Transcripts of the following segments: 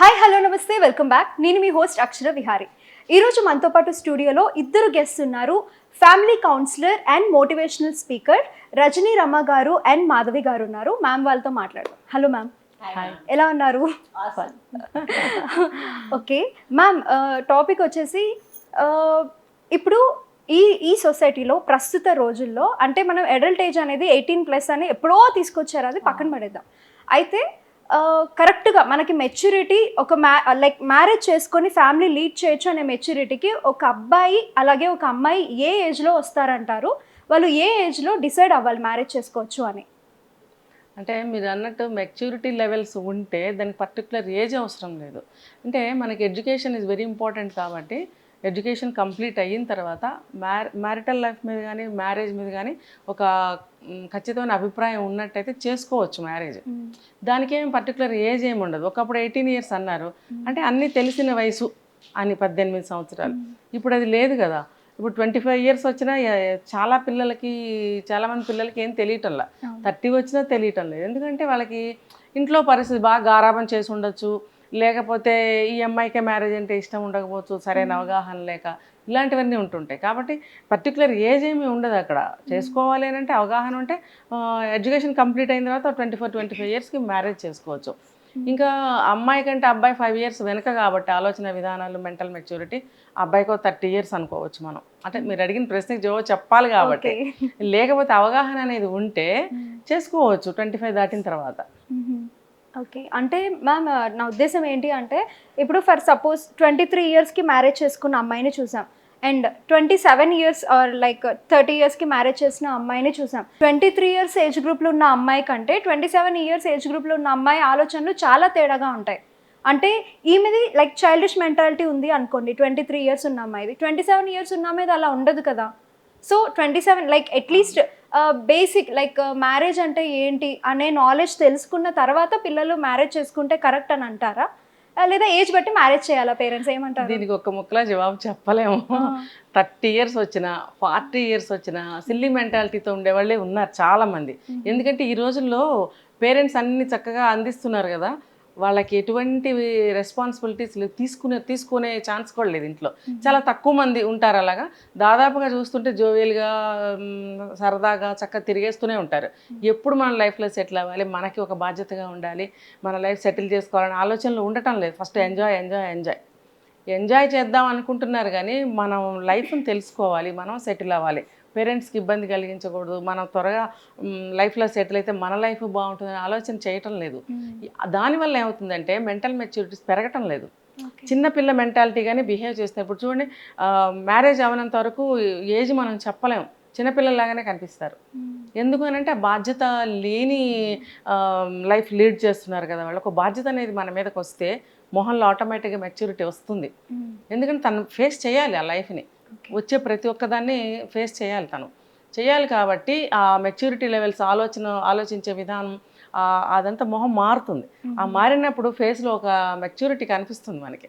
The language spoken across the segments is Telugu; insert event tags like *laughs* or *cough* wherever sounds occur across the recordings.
Hi hello namaste welcome back నేను మీ హోస్ట్ అక్షర విహారీ ఈరోజు మనతో పాటు స్టూడియోలో ఇద్దరు గెస్ట్ ఉన్నారు family counsellor and motivational speaker Rajani Ramma గారు అండ్ మాధవి గారు ఉన్నారు మ్యామ్ వాళ్ళతో మాట్లాడదాం హలో మ్యామ్ ఎలా ఉన్నారు ఓకే మ్యామ్ టాపిక్ వచ్చేసి uh, ఇప్పుడు ఈ ఈ సొసైటీలో ప్రస్తుత రోజుల్లో అంటే మనం అడల్ట్ ఏజ్ అనేది ఎయిటీన్ ప్లస్ అని ఎప్పుడో తీసుకొచ్చారు అది పక్కన పడేద్దాం అయితే కరెక్ట్గా మనకి మెచ్యూరిటీ ఒక మ్యా లైక్ మ్యారేజ్ చేసుకొని ఫ్యామిలీ లీడ్ చేయొచ్చు అనే మెచ్యూరిటీకి ఒక అబ్బాయి అలాగే ఒక అమ్మాయి ఏ ఏజ్లో వస్తారంటారు వాళ్ళు ఏ ఏజ్లో డిసైడ్ అవ్వాలి మ్యారేజ్ చేసుకోవచ్చు అని అంటే మీరు అన్నట్టు మెచ్యూరిటీ లెవెల్స్ ఉంటే దానికి పర్టికులర్ ఏజ్ అవసరం లేదు అంటే మనకి ఎడ్యుకేషన్ ఇస్ వెరీ ఇంపార్టెంట్ కాబట్టి ఎడ్యుకేషన్ కంప్లీట్ అయిన తర్వాత మ్యారే మ్యారిటల్ లైఫ్ మీద కానీ మ్యారేజ్ మీద కానీ ఒక ఖచ్చితమైన అభిప్రాయం ఉన్నట్టయితే చేసుకోవచ్చు మ్యారేజ్ దానికి ఏమి పర్టికులర్ ఏజ్ ఏమి ఉండదు ఒకప్పుడు ఎయిటీన్ ఇయర్స్ అన్నారు అంటే అన్నీ తెలిసిన వయసు అని పద్దెనిమిది సంవత్సరాలు ఇప్పుడు అది లేదు కదా ఇప్పుడు ట్వంటీ ఫైవ్ ఇయర్స్ వచ్చినా చాలా పిల్లలకి చాలామంది పిల్లలకి ఏం తెలియటం తెలియటంలా థర్టీ వచ్చినా తెలియటం లేదు ఎందుకంటే వాళ్ళకి ఇంట్లో పరిస్థితి బాగా గారాబం చేసి ఉండొచ్చు లేకపోతే ఈ అమ్మాయికే మ్యారేజ్ అంటే ఇష్టం ఉండకపోవచ్చు సరైన అవగాహన లేక ఇలాంటివన్నీ ఉంటుంటాయి కాబట్టి పర్టికులర్ ఏజ్ ఏమి ఉండదు అక్కడ చేసుకోవాలి అంటే అవగాహన ఉంటే ఎడ్యుకేషన్ కంప్లీట్ అయిన తర్వాత ట్వంటీ ఫోర్ ట్వంటీ ఫైవ్ ఇయర్స్కి మ్యారేజ్ చేసుకోవచ్చు ఇంకా అమ్మాయి కంటే అబ్బాయి ఫైవ్ ఇయర్స్ వెనుక కాబట్టి ఆలోచన విధానాలు మెంటల్ మెచ్యూరిటీ అబ్బాయికో థర్టీ ఇయర్స్ అనుకోవచ్చు మనం అంటే మీరు అడిగిన ప్రశ్నకి జో చెప్పాలి కాబట్టి లేకపోతే అవగాహన అనేది ఉంటే చేసుకోవచ్చు ట్వంటీ ఫైవ్ దాటిన తర్వాత ఓకే అంటే మ్యామ్ నా ఉద్దేశం ఏంటి అంటే ఇప్పుడు ఫర్ సపోజ్ ట్వంటీ త్రీ ఇయర్స్కి మ్యారేజ్ చేసుకున్న అమ్మాయిని చూసాం and twenty seven years or like thirty ఇయర్స్కి మ్యారేజ్ చేసిన అమ్మాయిని చూసాం ట్వంటీ త్రీ ఇయర్స్ ఏజ్ గ్రూప్లో ఉన్న అమ్మాయి కంటే ట్వంటీ సెవెన్ ఇయర్స్ ఏజ్ గ్రూప్లో ఉన్న అమ్మాయి ఆలోచనలు చాలా తేడాగా ఉంటాయి అంటే ఈమెది లైక్ చైల్డిష్ మెంటాలిటీ ఉంది అనుకోండి ట్వంటీ త్రీ ఇయర్స్ ఉన్న అమ్మాయిది ట్వంటీ సెవెన్ ఇయర్స్ ఉన్న అమ్మాయిది అలా ఉండదు కదా so twenty seven like at least basic like marriage అంటే ఏంటి అనే నాలెడ్జ్ తెలుసుకున్న తర్వాత పిల్లలు మ్యారేజ్ చేసుకుంటే కరెక్ట్ అని అంటారా లేదా ఏజ్ బట్టి మ్యారేజ్ చేయాలా పేరెంట్స్ ఏమంటారు దీనికి ఒక ముక్కలా జవాబు చెప్పలేము థర్టీ ఇయర్స్ వచ్చిన ఫార్టీ ఇయర్స్ వచ్చిన సిల్లీ మెంటాలిటీతో ఉండేవాళ్ళే ఉన్నారు చాలామంది ఎందుకంటే ఈ రోజుల్లో పేరెంట్స్ అన్ని చక్కగా అందిస్తున్నారు కదా వాళ్ళకి ఎటువంటి రెస్పాన్సిబిలిటీస్ తీసుకునే తీసుకునే ఛాన్స్ కూడా లేదు ఇంట్లో చాలా తక్కువ మంది ఉంటారు అలాగా దాదాపుగా చూస్తుంటే జోవియల్గా సరదాగా చక్కగా తిరిగేస్తూనే ఉంటారు ఎప్పుడు మన లైఫ్లో సెటిల్ అవ్వాలి మనకి ఒక బాధ్యతగా ఉండాలి మన లైఫ్ సెటిల్ చేసుకోవాలని ఆలోచనలు ఉండటం లేదు first enjoy enjoy enjoy enjoy చేద్దాం అనుకుంటున్నారు కానీ మనం లైఫ్ని తెలుసుకోవాలి మనం సెటిల్ అవ్వాలి పేరెంట్స్కి ఇబ్బంది కలిగించకూడదు మనం త్వరగా లైఫ్లో సెటిల్ అయితే మన లైఫ్ బాగుంటుందని ఆలోచన చేయటం లేదు దానివల్ల ఏమవుతుందంటే మెంటల్ మెచ్యూరిటీస్ పెరగటం లేదు చిన్నపిల్ల కానీ బిహేవ్ చేస్తాయి ఇప్పుడు చూడండి మ్యారేజ్ అవనంత వరకు ఏజ్ మనం చెప్పలేము చిన్నపిల్లలాగానే కనిపిస్తారు ఎందుకు అని అంటే బాధ్యత లేని లైఫ్ లీడ్ చేస్తున్నారు కదా వాళ్ళు ఒక బాధ్యత అనేది మన మీదకి వస్తే మొహంలో ఆటోమేటిక్గా మెచ్యూరిటీ వస్తుంది ఎందుకంటే తను ఫేస్ చేయాలి ఆ లైఫ్ని వచ్చే ప్రతి ఒక్కదాన్ని ఫేస్ చేయాలి తను చేయాలి కాబట్టి ఆ మెచ్యూరిటీ లెవెల్స్ ఆలోచన ఆలోచించే విధానం అదంతా మొహం మారుతుంది ఆ మారినప్పుడు ఫేస్లో ఒక మెచ్యూరిటీ కనిపిస్తుంది మనకి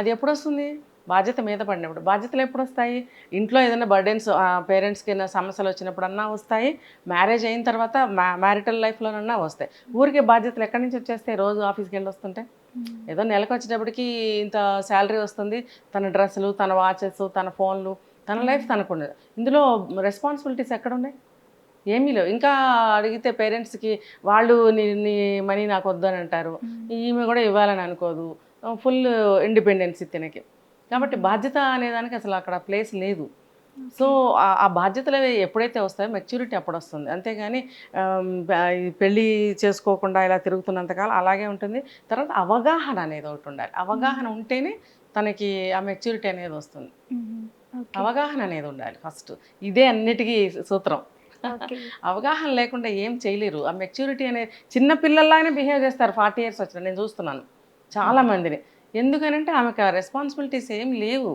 అది ఎప్పుడు వస్తుంది బాధ్యత మీద పడినప్పుడు బాధ్యతలు ఎప్పుడు వస్తాయి ఇంట్లో ఏదైనా బర్డెన్స్ పేరెంట్స్కి ఏదైనా సమస్యలు వచ్చినప్పుడు అన్నా వస్తాయి మ్యారేజ్ అయిన తర్వాత మ్యారిటల్ లైఫ్లోనన్నా వస్తాయి ఊరికే బాధ్యతలు ఎక్కడి నుంచి వచ్చేస్తాయి రోజు ఆఫీస్కి వెళ్ళి వస్తుంటే Hmm. ఏదో నెలకు వచ్చేటప్పటికి ఇంత శాలరీ వస్తుంది తన డ్రెస్సులు తన వాచెస్ తన ఫోన్లు తన hmm. లైఫ్ తనకు ఉండదు ఇందులో రెస్పాన్సిబిలిటీస్ ఎక్కడ ఉన్నాయి ఏమీ లేవు ఇంకా అడిగితే పేరెంట్స్కి వాళ్ళు నీ నీ మనీ నాకు వద్దని అంటారు hmm. ఈమె కూడా ఇవ్వాలని అనుకోదు ఫుల్ ఇండిపెండెన్సీ తినకి కాబట్టి బాధ్యత అనేదానికి అసలు అక్కడ ప్లేస్ లేదు సో ఆ బాధ్యతలు ఎప్పుడైతే వస్తాయో మెచ్యూరిటీ అప్పుడు వస్తుంది అంతేగాని పెళ్ళి చేసుకోకుండా ఇలా తిరుగుతున్నంతకాలం అలాగే ఉంటుంది తర్వాత అవగాహన అనేది ఒకటి ఉండాలి అవగాహన ఉంటేనే తనకి ఆ మెచ్యూరిటీ అనేది వస్తుంది అవగాహన అనేది ఉండాలి ఫస్ట్ ఇదే అన్నిటికీ సూత్రం *laughs* అవగాహన లేకుండా ఏం చేయలేరు ఆ మెచ్యూరిటీ అనేది చిన్న పిల్లల్లాగానే బిహేవ్ చేస్తారు ఫార్టీ ఇయర్స్ వచ్చిన నేను చూస్తున్నాను చాలామందిని ఎందుకనంటే ఆమెకు రెస్పాన్సిబిలిటీస్ ఏం లేవు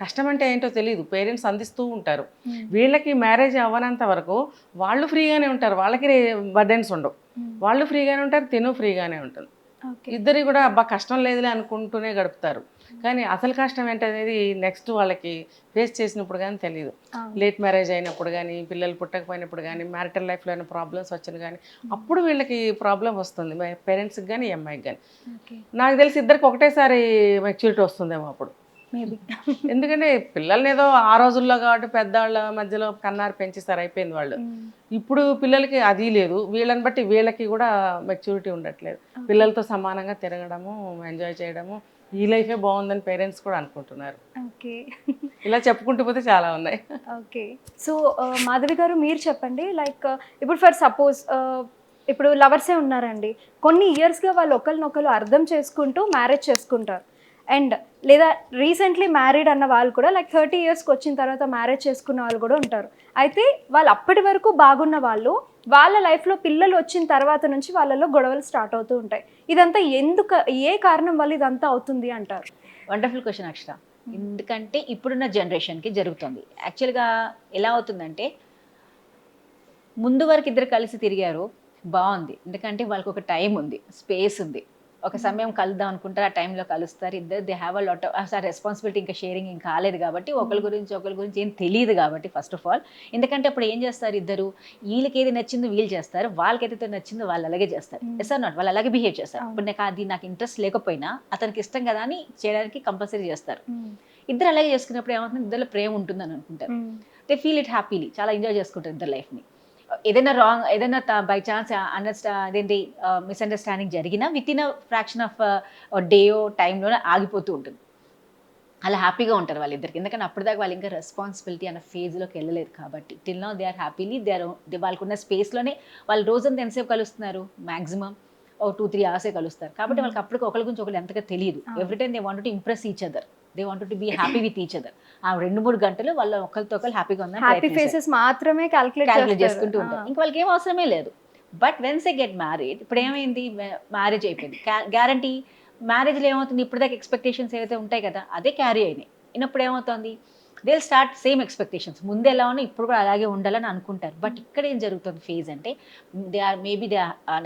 కష్టం అంటే ఏంటో తెలియదు పేరెంట్స్ అందిస్తూ ఉంటారు వీళ్ళకి మ్యారేజ్ అవ్వనంత వరకు వాళ్ళు ఫ్రీగానే ఉంటారు వాళ్ళకి బర్డెన్స్ ఉండవు వాళ్ళు ఫ్రీగానే ఉంటారు తిను ఫ్రీగానే ఉంటుంది ఇద్దరు కూడా అబ్బా కష్టం లేదులే అనుకుంటూనే గడుపుతారు కానీ అసలు కష్టం ఏంటనేది నెక్స్ట్ వాళ్ళకి ఫేస్ చేసినప్పుడు కానీ తెలియదు లేట్ మ్యారేజ్ అయినప్పుడు కానీ పిల్లలు పుట్టకపోయినప్పుడు కానీ మ్యారిటల్ లైఫ్లో అయిన ప్రాబ్లమ్స్ వచ్చిన కానీ అప్పుడు వీళ్ళకి ప్రాబ్లం వస్తుంది పేరెంట్స్కి కానీ అమ్మాయికి కానీ నాకు తెలిసి ఇద్దరికి ఒకటేసారి మెచ్యూరిటీ వస్తుందేమో అప్పుడు *laughs* ఎందుకంటే పిల్లల్ని ఏదో ఆ రోజుల్లో కాబట్టి పెద్దవాళ్ళ మధ్యలో కన్నారు పెంచేస్తారు అయిపోయింది వాళ్ళు hmm. ఇప్పుడు పిల్లలకి అది లేదు వీళ్ళని బట్టి వీళ్ళకి కూడా మెచ్యూరిటీ ఉండట్లేదు పిల్లలతో సమానంగా తిరగడము ఎంజాయ్ చేయడము ఈ లైఫే బాగుందని పేరెంట్స్ కూడా అనుకుంటున్నారు *laughs* ఇలా చెప్పుకుంటూ పోతే చాలా ఉన్నాయి ఓకే సో uh, మాధవి గారు మీరు చెప్పండి లైక్ uh, ఇప్పుడు ఫర్ సపోజ్ uh, ఇప్పుడు లవర్సే ఉన్నారండి కొన్ని ఇయర్స్గా వాళ్ళు ఒకరినొకరు అర్థం చేసుకుంటూ మ్యారేజ్ చేసుకుంటారు అండ్ లేదా రీసెంట్లీ మ్యారీడ్ అన్న వాళ్ళు కూడా లైక్ థర్టీ ఇయర్స్కి వచ్చిన తర్వాత మ్యారేజ్ చేసుకున్న వాళ్ళు కూడా ఉంటారు అయితే వాళ్ళు అప్పటి వరకు బాగున్న వాళ్ళు వాళ్ళ లైఫ్లో పిల్లలు వచ్చిన తర్వాత నుంచి వాళ్ళలో గొడవలు స్టార్ట్ అవుతూ ఉంటాయి ఇదంతా ఎందుకు ఏ కారణం వల్ల ఇదంతా అవుతుంది అంటారు వండర్ఫుల్ క్వశ్చన్ అక్షర ఎందుకంటే ఇప్పుడున్న జనరేషన్కి జరుగుతుంది యాక్చువల్గా ఎలా అవుతుందంటే ముందు వరకు ఇద్దరు కలిసి తిరిగారు బాగుంది ఎందుకంటే వాళ్ళకి ఒక టైం ఉంది స్పేస్ ఉంది ఒక సమయం కలుద్దాం అనుకుంటారు ఆ టైంలో కలుస్తారు ఇద్దరు they have a lot of responsibility ఇంకా షేరింగ్ ఇంకా కాలేదు కాబట్టి ఒకరి hmm. గురించి ఒకరి గురించి ఏం తెలియదు కాబట్టి ఫస్ట్ ఆఫ్ ఆల్ ఎందుకంటే అప్పుడు ఏం చేస్తారు ఇద్దరు వీళ్ళకి ఏది నచ్చిందో వీళ్ళు చేస్తారు వాళ్ళకైతే నచ్చిందో వాళ్ళు అలాగే చేస్తారు ఎస్ ఆర్ నాట్ వాళ్ళు అలాగే బిహేవ్ చేస్తారు ఇప్పుడు నాకు అది నాకు ఇంట్రెస్ట్ లేకపోయినా అతనికి ఇష్టం కదా అని చేయడానికి కంపల్సరీ చేస్తారు hmm. ఇద్దరు అలాగే చేసుకున్నప్పుడు ఏమవుతుంది ఇద్దరు ప్రేమ ఉంటుందని అనుకుంటారు దే ఫీల్ ఇట్ హ్యాపీలీ చాలా ఎంజాయ్ చేసుకుంటారు ఇద్దరు లైఫ్ని ఏదైనా రాంగ్ ఏదైనా బై ఛాన్స్ అండర్స్టా అదేంటి మిస్అండర్స్టాండింగ్ జరిగినా with in a fraction of డేయో టైంలోనే ఆగిపోతూ ఉంటుంది అలా హ్యాపీగా ఉంటారు వాళ్ళిద్దరికి ఎందుకంటే అప్పటిదాకా వాళ్ళు ఇంకా రెస్పాన్సిబిలిటీ అన్న ఫేజ్లోకి వెళ్ళలేదు కాబట్టి till now they are happily they are వాళ్ళకున్న స్పేస్లోనే వాళ్ళు రోజంతా ఎంతసేపు కలుస్తున్నారు మ్యాక్సిమం ఓ టూ త్రీ అవర్సే కలుస్తారు కాబట్టి వాళ్ళకి అప్పటికి ఒకరి గురించి ఒకరు ఎంతగా తెలియదు every time they want to impress each other they want to be happy with each other ఆ రెండు మూడు గంటలు వాళ్ళ ఒకరితో ఒకరు హ్యాపీగా ఉన్నారు హ్యాపీ ఫేసెస్ మాత్రమే క్యాలిక్యులేట్ క్యాలిక్యులేట్ చేసుకుంటూ ఉంటారు ఇంకా వాళ్ళకి ఏం అవసరమే లేదు but once they get married ఇప్పుడు ఏమైంది మ్యారేజ్ అయిపోయింది గ్యారంటీ మ్యారేజ్లో ఏమవుతుంది ఇప్పుడు దాకా ఎక్స్పెక్టేషన్స్ ఏవైతే ఉంటాయి కదా అదే క్యారీ అయినాయి ఇన్నప్పుడు ఏమవుతుంది దే స్టార్ట్ సేమ్ ఎక్స్పెక్టేషన్స్ ముందు ఎలా ఉన్నా ఇప్పుడు కూడా అలాగే ఉండాలని అనుకుంటారు బట్ ఇక్కడ ఏం జరుగుతుంది ఫేజ్ అంటే they are maybe they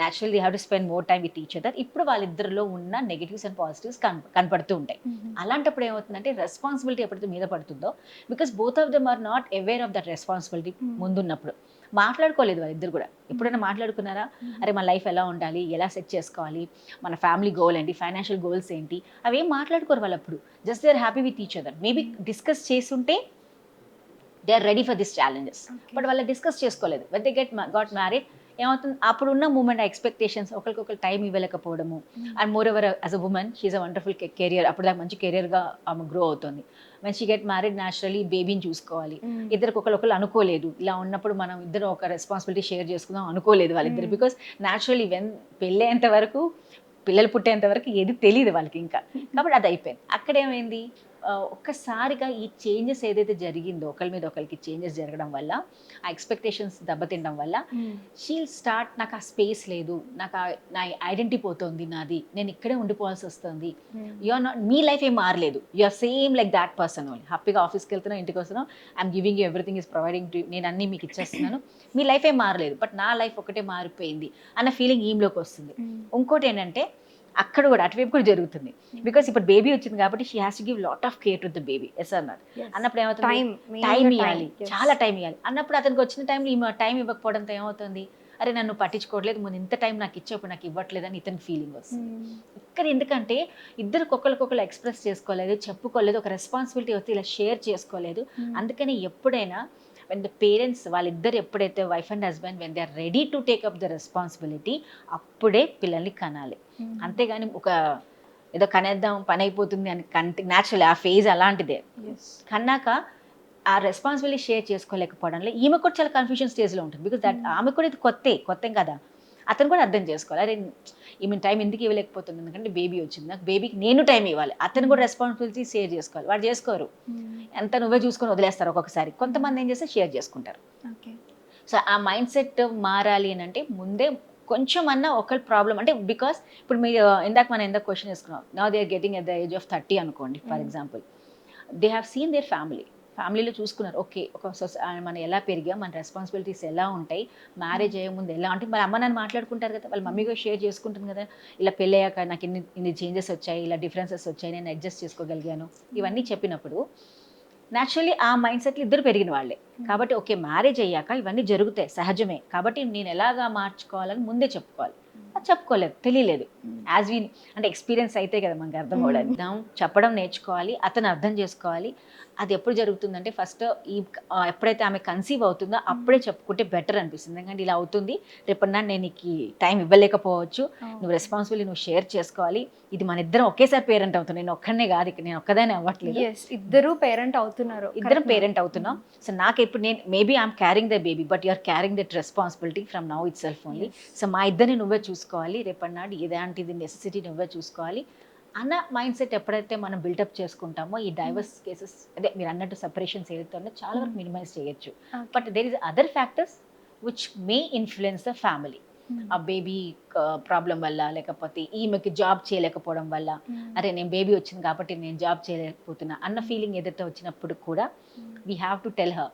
natural they have to spend more time with each other ఇప్పుడు వాళ్ళిద్దరిలో ఉన్న నెగిటివ్స్ అండ్ పాజిటివ్స్ కన్ కనపడుతూ ఉంటాయి mm-hmm. అలాంటప్పుడు ఏమవుతుందంటే రెస్పాన్సిబిలిటీ ఎప్పుడైతే మీద పడుతుందో because both of them are not aware of that responsibility ముందున్నప్పుడు మాట్లాడుకోలేదు ఇద్దరు కూడా ఎప్పుడైనా మాట్లాడుకున్నారా అరే మన లైఫ్ ఎలా ఉండాలి ఎలా సెట్ చేసుకోవాలి మన ఫ్యామిలీ గోల్ ఏంటి ఫైనాన్షియల్ గోల్స్ ఏంటి అవి ఏం మాట్లాడుకోరు వాళ్ళు అప్పుడు just they are happy with each other maybe discuss చేస్తుంటే they are ready for this challenges but వాళ్ళు డిస్కస్ చేసుకోలేదు yet they get got married ఏమవుతుంది అప్పుడు ఉన్న మూమెంట్ ఎక్స్పెక్టేషన్స్ ఒకరికొకరు time ఇవ్వలేకపోవడము and moreover as a woman she a wonderful career అప్పుడు దాకా మంచి కెరియర్గా ఆమె గ్రో అవుతుంది when she get married naturally బేబీని చూసుకోవాలి hmm. ఇద్దరికి ఒకరు అనుకోలేదు ఇలా ఉన్నప్పుడు మనం ఇద్దరు ఒక రెస్పాన్సిబిలిటీ షేర్ చేసుకుందాం అనుకోలేదు వాళ్ళిద్దరు బికాస్ న్యాచురలీ వెన్ పెళ్ళేంత వరకు పిల్లలు పుట్టేంత వరకు ఏది తెలియదు వాళ్ళకి ఇంకా *laughs* కాబట్టి అది అయిపోయింది అక్కడ ఏమైంది ఒక్కసారిగా ఈ చేంజెస్ ఏదైతే జరిగిందో ఒకరి మీద ఒకరికి చేంజెస్ జరగడం వల్ల ఆ ఎక్స్పెక్టేషన్స్ దెబ్బతినడం వల్ల షీల్ స్టార్ట్ నాకు ఆ స్పేస్ లేదు నాకు నా ఐడెంటిటీ పోతుంది నాది నేను ఇక్కడే ఉండిపోవాల్సి వస్తుంది ఆర్ నాట్ మీ లైఫ్ ఏం మారలేదు your same like that person only హ్యాపీగా ఆఫీస్కి వెళ్తున్నాను ఇంటికి వస్తున్నాం I'm giving you everything is providing to నేను అన్ని మీకు ఇచ్చేస్తున్నాను మీ లైఫ్ ఏం మారలేదు బట్ నా లైఫ్ ఒకటే మారిపోయింది అన్న ఫీలింగ్ ఈమ్లోకి వస్తుంది ఇంకోటి ఏంటంటే అక్కడ కూడా అటువైపు కూడా జరుగుతుంది బికాస్ hmm. ఇప్పుడు బేబీ వచ్చింది కాబట్టి she has to give lot of care to the baby yes అన్నారు అన్నప్పుడు ఏమవుతుంది టైం ఇవ్వాలి చాలా టైం ఇవ్వాలి అన్నప్పుడు అతనికి వచ్చిన టైంలో టైం ఇవ్వకపోవడంతో ఏమవుతుంది అరే నన్ను పట్టించుకోవట్లేదు ముందు ఇంత టైం నాకు ఇచ్చేప్పుడు నాకు ఇవ్వట్లేదు అని ఇతని ఫీలింగ్ వస్తుంది hmm. ఇక్కడ ఎందుకంటే ఇద్దరు ఒకరికొకరు ఎక్స్ప్రెస్ చేసుకోలేదు చెప్పుకోలేదు ఒక రెస్పాన్సిబిలిటీ వస్తే ఇలా షేర్ చేసుకోలేదు hmm. అందుకని ఎప్పుడైనా వెన్ ద పేరెంట్స్ వాళ్ళిద్దరు ఎప్పుడైతే wife and husband when they are ready to take the responsibility అప్పుడే పిల్లల్ని కనాలి hmm. అంతేగాని ఒక ఏదో కనేద్దాం పని అయిపోతుంది అని కంటి న్యాచురల్ ఆ ఫేజ్ అలాంటిదే కన్నాక ఆ రెస్పాన్సిబిలిటీ షేర్ చేసుకోలేకపోవడంలో ఈమె కూడా చాలా కన్ఫ్యూషన్ స్టేజ్లో ఉంటుంది బికాస్ దట్ hmm. ఆమె కూడా ఇది కొత్త కొత్త కదా అతను కూడా అర్థం చేసుకోవాలి అరే ఈమె టైం ఎందుకు ఇవ్వలేకపోతుంది ఎందుకంటే బేబీ వచ్చింది నాకు బేబీకి నేను టైం ఇవ్వాలి అతను కూడా రెస్పాన్సిబిలిటీ షేర్ చేసుకోవాలి వాడు చేసుకోరు hmm. ఎంత నువ్వే చూసుకొని వదిలేస్తారు ఒక్కొక్కసారి కొంతమంది ఏం చేస్తే షేర్ చేసుకుంటారు సో ఆ మైండ్ సెట్ మారాలి అని అంటే ముందే కొంచెం అన్న ఒక ప్రాబ్లం అంటే బికాస్ ఇప్పుడు మీరు ఇందాక మనం ఎంత క్వశ్చన్ వేసుకున్నాం నా they are getting at the age of thirty అనుకోండి for example they have seen their family ఫ్యామిలీలో చూసుకున్నారు ఓకే ఒక సొసై మనం ఎలా పెరిగా మన రెస్పాన్సిబిలిటీస్ ఎలా ఉంటాయి మ్యారేజ్ అయ్యే ముందు ఎలా ఉంటాయి మరి అమ్మ నన్ను మాట్లాడుకుంటారు కదా వాళ్ళ మమ్మీ కూడా షేర్ చేసుకుంటుంది కదా ఇలా పెళ్ళయ్యాక నాకు ఇన్ని ఇన్ని చేంజెస్ వచ్చాయి ఇలా డిఫరెన్సెస్ వచ్చాయి నేను అడ్జస్ట్ చేసుకోగలిగాను ఇవన్నీ చెప్పినప్పుడు న్యాచురల్లీ ఆ మైండ్ సెట్లు ఇద్దరు పెరిగిన వాళ్ళే కాబట్టి ఓకే మ్యారేజ్ అయ్యాక ఇవన్నీ జరుగుతాయి సహజమే కాబట్టి నేను ఎలాగా మార్చుకోవాలని ముందే చెప్పుకోవాలి అది చెప్పుకోలేదు తెలియలేదు యాజ్ వీ అంటే ఎక్స్పీరియన్స్ అయితే కదా మనకు అర్థం అవ్వడం చెప్పడం నేర్చుకోవాలి అతను అర్థం చేసుకోవాలి అది ఎప్పుడు జరుగుతుందంటే ఫస్ట్ ఈ ఎప్పుడైతే ఆమె కన్సీవ్ అవుతుందో అప్పుడే చెప్పుకుంటే బెటర్ అనిపిస్తుంది ఎందుకంటే ఇలా అవుతుంది రేపన్నా నేను నీకు టైం ఇవ్వలేకపోవచ్చు నువ్వు రెస్పాన్సిబిలిటీ నువ్వు షేర్ చేసుకోవాలి ఇది మన ఇద్దరం ఒకేసారి పేరెంట్ అవుతుంది నేను ఒక్కడనే కాదు ఇక్కడ నేను ఒక్కదాని అవ్వట్లేదు ఇద్దరు పేరెంట్ అవుతున్నారు ఇద్దరం పేరెంట్ అవుతున్నాం సో నాకు ఇప్పుడు నేను maybe I'm carrying the baby but you're carrying that responsibility from now itself only so మా ఇద్దరిని నువ్వే చూసుకోవాలి నాడు ఎలాంటిది నెసెసిటీ నువ్వే చూసుకోవాలి అన్న మైండ్ సెట్ ఎప్పుడైతే మనం బిల్డప్ చేసుకుంటామో ఈ డైవర్స్ కేసెస్ అదే మీరు అన్నట్టు సెపరేషన్స్ ఏదైతే చాలా వరకు మినిమైజ్ చేయొచ్చు but there is other factors which may influence the family ఆ బేబీ ప్రాబ్లం వల్ల లేకపోతే ఈమెకి జాబ్ చేయలేకపోవడం వల్ల అరే నేను బేబీ వచ్చింది కాబట్టి నేను జాబ్ చేయలేకపోతున్నా అన్న ఫీలింగ్ ఏదైతే వచ్చినప్పుడు కూడా we have to tell her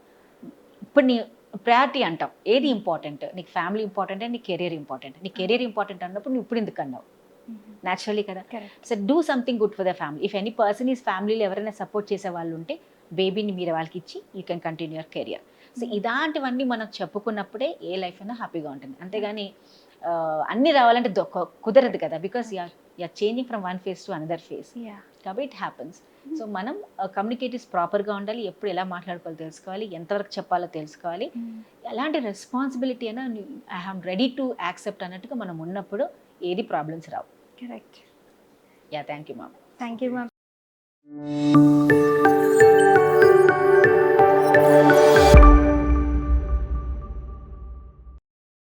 ఇప్పుడు నీ ప్రయారిటీ అంటాం ఏది ఇంపార్టెంట్ నీకు ఫ్యామిలీ ఇంపార్టెంట్ నీ కెరీర్ ఇంపార్టెంట్ నీ కెరీర్ ఇంపార్టెంట్ అన్నప్పుడు నువ్వు ఇప్పుడు ఎందుకు అన్నావు న్యాచురలీ కదా so do something good for the family if any person is ఫ్యామిలీలో ఎవరైనా సపోర్ట్ చేసే వాళ్ళు ఉంటే బేబీని మీరు వాళ్ళకి ఇచ్చి you can continue your career so ఇలాంటివన్నీ మనం చెప్పుకున్నప్పుడే ఏ లైఫ్ అయినా హ్యాపీగా ఉంటుంది hmm. అంతేగాని అన్నీ రావాలంటే కుదరదు కదా because you're you changing from one phase to another phase కాబట్టి ఇట్ హ్యాపన్స్ సో మనం కమ్యూనికేటివ్స్ ప్రాపర్గా ఉండాలి ఎప్పుడు ఎలా మాట్లాడుకోవాలో తెలుసుకోవాలి ఎంతవరకు చెప్పాలో తెలుసుకోవాలి hmm. ఎలాంటి రెస్పాన్సిబిలిటీ అయినా I am ready to accept అన్నట్టుగా మనం ఉన్నప్పుడు ఏది ప్రాబ్లమ్స్ రావు Correct. Yeah thank you ma'am Thank you, ma'am.